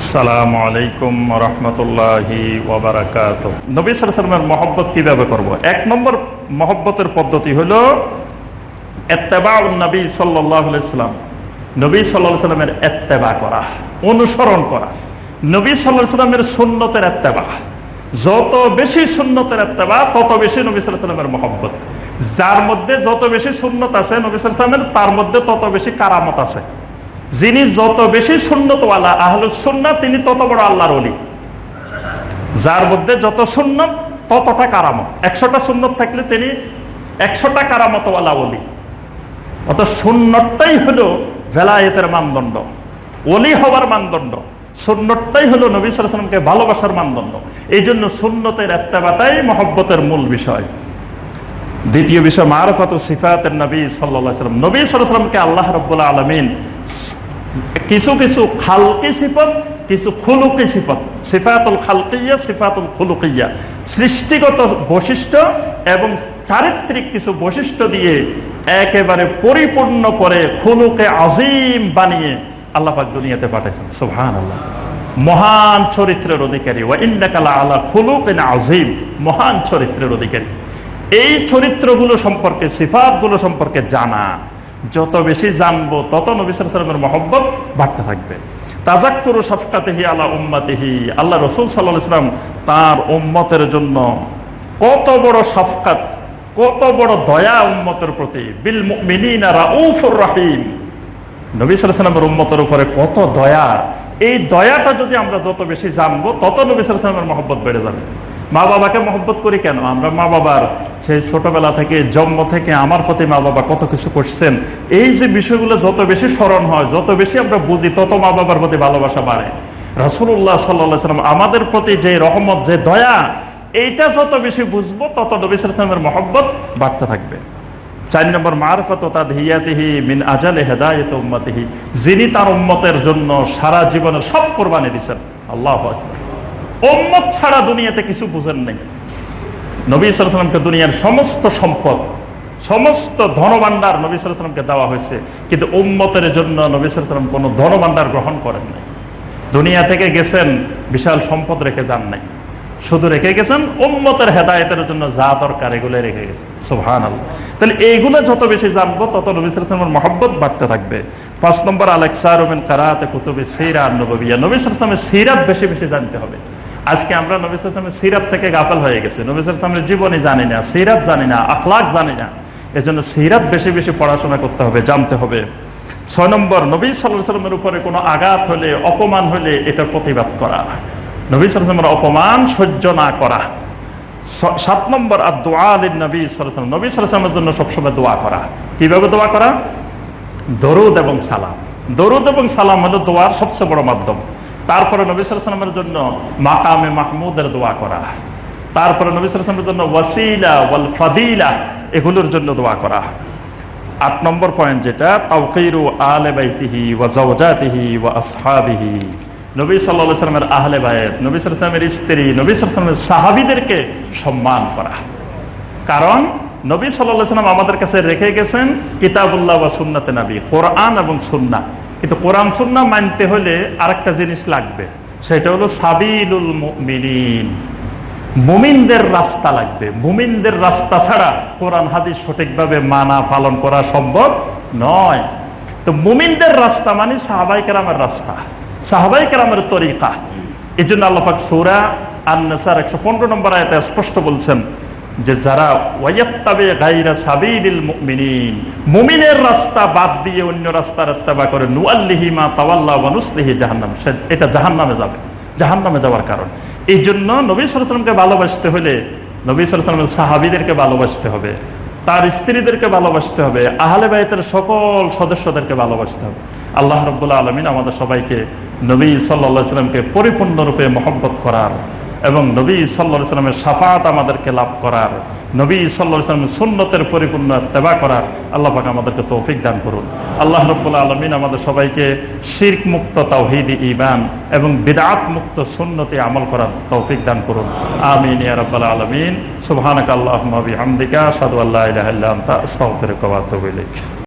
আসসালামু আলাইকুম রহমতুল্লাহি ওবরাকাত নবী সালামের মহব্বত কীভাবে করব? এক নম্বর মহব্বতের পদ্ধতি হলো এত্তেবা নবী সাল্লাহ সাল্লাম নবী সাল্লাহ সাল্লামের এত্তেবা করা, অনুসরণ করা। নবী সাল্লাহ সাল্লামের সুন্নতের এত্তেবা। যত বেশি সুন্নতের এত্তেবা, তত বেশি নবী সাল্লাহ মহব্বত। যার মধ্যে যত বেশি সুন্নত আছে নবী সাল্লাহ সাল্লামের তার মধ্যে তত বেশি কারামত আছে। যিনি যত বেশি সুন্নতওয়ালা আহলুস সুন্নাত তিনি তত বড় আল্লাহর অলি যার মধ্যে যত সুন্নত ততটা কারামত। একশোটা সুন্নত থাকলে তিনি একশোটা কারামতওয়ালা অলি অত সুন্নতটাই হলো ভেলায়েতের মানদণ্ড। অলি হওয়ার মানদণ্ড। সুন্নতটাই হলো নবী সালামকে ভালোবাসার মানদণ্ড। এই জন্য সুন্নতের এত্তেবাটাই মহব্বতের মূল বিষয়। দ্বিতীয় বিষয়, মারফাত সিফাতের নবী সাল্লাম নবী সাল্লামকে আল্লাহ রব্বুল্লাহ আলমিন কিছু কিছু খালকি সিফত, কিছু খুলুকি সিফত। সিফাতুল খালকিয়া, সিফাতুল খুলুকিয়া। সৃষ্টিগত বৈশিষ্ট্য এবং চারিত্রিক কিছু বৈশিষ্ট্য দিয়ে একেবারে পরিপূর্ণ করে খুলুকে আজিম বানিয়ে আল্লাহ পাক দুনিয়াতে পাঠাইছেন। সুবহান আল্লাহ মহান চরিত্রের অধিকারী। ওয়া ইন্নাকালা আলা খুলুকিন আজিম। মহান চরিত্রের অধিকারী। এই চরিত্রগুলো সম্পর্কে, সিফাতগুলো সম্পর্কে জানা। যত বেশি জানব, তত নবী সালামের মহব্বত বাড়তে থাকবে। তাজাক্কুরু সাফকাতেহি আলা উম্মাতেহি। আল্লাহ রসুল সাল্লাহ ইসলাম তার উম্মতের জন্য কত বড় সাফকাত কত বড় দয়া উম্মতের প্রতি, বিল মিনিনা রাউফুর রাহিম। নবী সালামের উম্মতের উপরে কত দয়া, এই দয়াটা যদি আমরা যত বেশি জানব, তত নবী সালামের মহব্বত বেড়ে যাবে। মা বাবাকে মহব্বত করি কেন? আমরা মা বাবার সেই ছোটবেলা থেকে, জন্ম থেকে আমার প্রতি মা বাবা কত কিছু করছেন। এই যে বিষয়গুলো যত বেশি স্মরণ হয়, যত বেশি আমরা বুঝি, তত মা বাবার প্রতি ভালোবাসা বাড়ে। রাসুল্লাহ সাল্লাম আমাদের প্রতি যে রহমত, যে দয়া, এইটা যত বেশি বুঝব, তত নবী সালামের মহব্বত বাড়তে থাকবে। চার নম্বর, মারফত হিয়াতিহি মিন আজালে হেদায়ত যিনি তার উম্মতের জন্য সারা জীবনের সব কোরবানি দিচ্ছেন আল্লাহ উম্মত ছাড়া দুনিয়াতে কিছু বুঝেন নেই। নবী সালামকে দুনিয়ার সমস্ত সম্পদ, সমস্ত ধনভাণ্ডার নবী সালামকে দেওয়া হয়েছে। কিন্তু উম্মতের জন্য নবী সালাম কোনো ধনভাণ্ডার গ্রহণ করেন নাই। দুনিয়া থেকে গেছেন, বিশাল সম্পদ রেখে যান নাই। শুধু রেখে গেছেন, উম্মতের হেদায়তের জন্য যা দরকার এগুলো রেখে গেছেন। সুহান তাহলে এইগুলো যত বেশি জানব, তত নবী সালামের মহব্বত বাড়তে থাকবে। পাঁচ নম্বর আলেকসারুমিন কারাতে কুতুবি সিরা নবী সালামের সিরাত বেশি বেশি জানতে হবে। আজকে আমরা নবী সালামের সিরাত থেকে গাফল হয়ে গেছে। নবী সালামের জীবনী জানি না, সিরাত জানি না, আখলাক জানি না। এজন্য সিরাত বেশি বেশি পড়াশোনা করতে হবে, জানতে হবে। ছয় নম্বর, নবী সাল্লাহ সাল্লামের উপরে কোনো আঘাত হলে, অপমান হলে এটার প্রতিবাদ করা। নবী সালামের অপমান সহ্য না করা। সাত নম্বর আর দোয়া আলীর নবী সালাম নবী সালামের জন্য সবসময় দোয়া করা। কীভাবে দোয়া করা? দরুদ এবং সালাম। দরুদ এবং সালাম হলো দোয়ার সবচেয়ে বড় মাধ্যম। তারপরে নবী সালামের জন্য মাকামে মাহমুদের দোয়া করা। তারপরে নবী সালামের জন্য ওয়াসিলা ওয়াল ফাদিলা এগুলোর জন্য দোয়া করা। আট নম্বর পয়েন্ট যেটা, তাওকিরু আলে বাইতিহি ওয়া জাওজাতিহি ওয়া আসহাবিহি। নবী সাল্লাহ সাল্লামের আহলে বায়েত নবী সাল্লামের স্ত্রী, নবী সাল্লামের সাহাবিদেরকে সম্মান করা। কারণ নবী সাল্লাহ সাল্লাম আমাদের কাছে রেখে গেছেন কিতাবুল্লাহ বা সুন্নাতে নবী, কোরআন এবং সুন্না কিন্তু কোরআন সুন্না মানতে হলে আরেকটা জিনিস লাগবে। সেটা হলো সাবিলুল মিনিন মুমিনদের রাস্তা লাগবে। মুমিনদের রাস্তা ছাড়া কোরআন হাদিস সঠিকভাবে মানা, পালন করা সম্ভব নয়। তো মুমিনদের রাস্তা মানে সাহাবাই কেরামের রাস্তা সাহাবাই কেরামের তরিকা। এই জন্য আল্লাপাক সৌরা আন্নাসার একশো পনেরো নম্বর আয়তে স্পষ্ট বলছেন যে যারা ওয়াইয়াত্তাবে গাইরা সাবিলিল মুমিনিন, মুমিনের রাস্তা বাদ দিয়ে অন্য রাস্তার ইত্তেবা করে, নুআল্লিহি মা তাওয়াল্লা ওয়া নুসলিহি জাহান্নাম। সে এটা জাহান্নামে যাবে। জাহান্নামে যাওয়ার কারণ। এই জন্য নবী সাল্লামকে ভালোবাসতে হলে, নবী সাল্লামের সাহাবিদেরকে ভালোবাসতে হবে, তার স্ত্রীদেরকে ভালোবাসতে হবে, আহলে বাইতের সকল সদস্যদেরকে ভালোবাসতে হবে। আল্লাহ রব্বুল্লা আলমিন আমাদের সবাইকে নবী সাল্লা সাল্লামকে পরিপূর্ণরূপে মহব্বত করার এবং নবী সাল্লা সাল্লামের সাফাত আমাদেরকে লাভ করার, নবী সাল্লা সাল্লামের সুন্নতের পরিপূর্ণ তেবা করার আল্লাহ পাক আমাদেরকে তৌফিক দান করুন। আল্লাহ রব্বুল্লা আলমিন আমাদের সবাইকে শির্ক মুক্ত তাওহিদি ইমান এবং বিদাত মুক্ত সুন্নতে আমল করার তৌফিক দান করুন। আমিন ইয়া আলামিন। সুবহানাক আল্লাহুম্মা বিহামদিকা, আশহাদু আল্লা ইলাহা